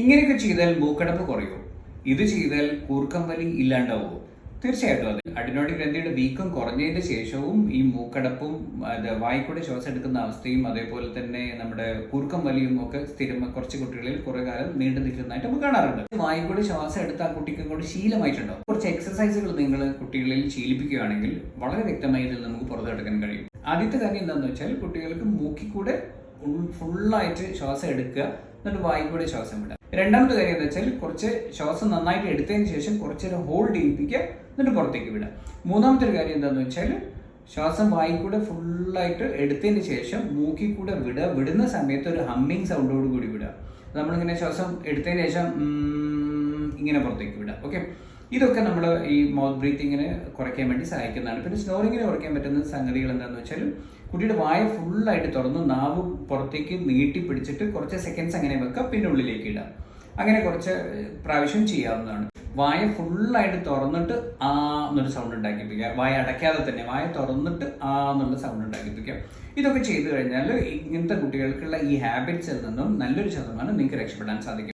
ഇങ്ങനെയൊക്കെ ചെയ്താൽ മൂക്കടപ്പ് കുറയോ. ഇത് ചെയ്താൽ കൂർക്കം വലി ഇല്ലാണ്ടാവുമോ തീർച്ചയായിട്ടും അതെ അഡിനോഡ് ഗ്രന്ഥിയുടെ വീക്കം കുറഞ്ഞതിന്റെ ശേഷവും ഈ മൂക്കടപ്പും അത് വായിക്കൂടെ ശ്വാസം എടുക്കുന്ന അവസ്ഥയും അതേപോലെ തന്നെ നമ്മുടെ കൂർക്കം വലിയും ഒക്കെ സ്ഥിരം കുറച്ച് കുട്ടികളിൽ കുറെ കാലം നീണ്ടു നിൽക്കുന്നതായിട്ട് നമുക്ക് കാണാറുണ്ട്. വായിക്കൂടെ ശ്വാസം എടുത്ത ആ കുട്ടിക്ക് കൂടി ശീലമായിട്ടുണ്ടാവും. കുറച്ച് എക്സസൈസുകൾ നിങ്ങൾ കുട്ടികളിൽ ശീലിപ്പിക്കുകയാണെങ്കിൽ വളരെ വ്യക്തമായി ഇതിൽ നമുക്ക് പുറത്തെടുക്കാൻ കഴിയും. ആദ്യത്തെ കാര്യം എന്താണെന്ന് വെച്ചാൽ കുട്ടികൾക്ക് മൂക്കിക്കൂടെ ഫുള്ളായിട്ട് ശ്വാസം എടുക്കുക. എന്നിട്ട് വായിക്കൂടെ ശ്വാസം വിടുക. രണ്ടാമത്തെ കാര്യം എന്താ വെച്ചാൽ കുറച്ച് ശ്വാസം നന്നായിട്ട് എടുത്തതിന് ശേഷം കുറച്ചേരം ഹോൾഡ് ചെയ്യിപ്പിക്കുക എന്നിട്ട് പുറത്തേക്ക് വിടുക. മൂന്നാമത്തെ ഒരു കാര്യം എന്താണെന്ന് വെച്ചാൽ ശ്വാസം വായിക്കൂടെ ഫുള്ളായിട്ട് എടുത്തതിന് ശേഷം മൂക്കിൽ കൂടെ വിടുക വിടുന്ന സമയത്ത് ഒരു ഹമ്മിങ് സൗണ്ടോട് കൂടി വിടുക. നമ്മളിങ്ങനെ ശ്വാസം എടുത്തതിന് ശേഷം ഇങ്ങനെ പുറത്തേക്ക് വിടുക. ഓക്കെ ഇതൊക്കെ നമ്മൾ ഈ മൗത്ത് ബ്രീത്തിങ്ങിന് കുറയ്ക്കാൻ വേണ്ടി സഹായിക്കുന്നതാണ്. പിന്നെ സ്നോറിങ്ങിന് കുറയ്ക്കാൻ പറ്റുന്ന സംഗതികൾ എന്താണെന്ന് വെച്ചാൽ കുട്ടിയുടെ വായ ഫുള്ളായിട്ട് തുറന്ന് നാവ് പുറത്തേക്ക് നീട്ടി പിടിച്ചിട്ട് കുറച്ച് സെക്കൻഡ്സ് അങ്ങനെ വെക്കുക പിന്നെ ഉള്ളിലേക്ക് ഇടാം. അങ്ങനെ കുറച്ച് പ്രാവശ്യം ചെയ്യാവുന്നതാണ്. വായ ഫുള്ളായിട്ട് തുറന്നിട്ട് ആ എന്നൊരു സൗണ്ട് ഉണ്ടാക്കിപ്പിക്കുക വായ അടയ്ക്കാതെ തന്നെ വായ തുറന്നിട്ട് ആ എന്നുള്ള സൗണ്ട് ഉണ്ടാക്കിപ്പിക്കുക ഇതൊക്കെ ചെയ്തു കഴിഞ്ഞാൽ ഇങ്ങനത്തെ കുട്ടികൾക്കുള്ള ഈ ഹാബിറ്റ്സിൽ നിന്നും നല്ലൊരു ശതമാനം നിങ്ങൾക്ക് രക്ഷപ്പെടാൻ സാധിക്കും.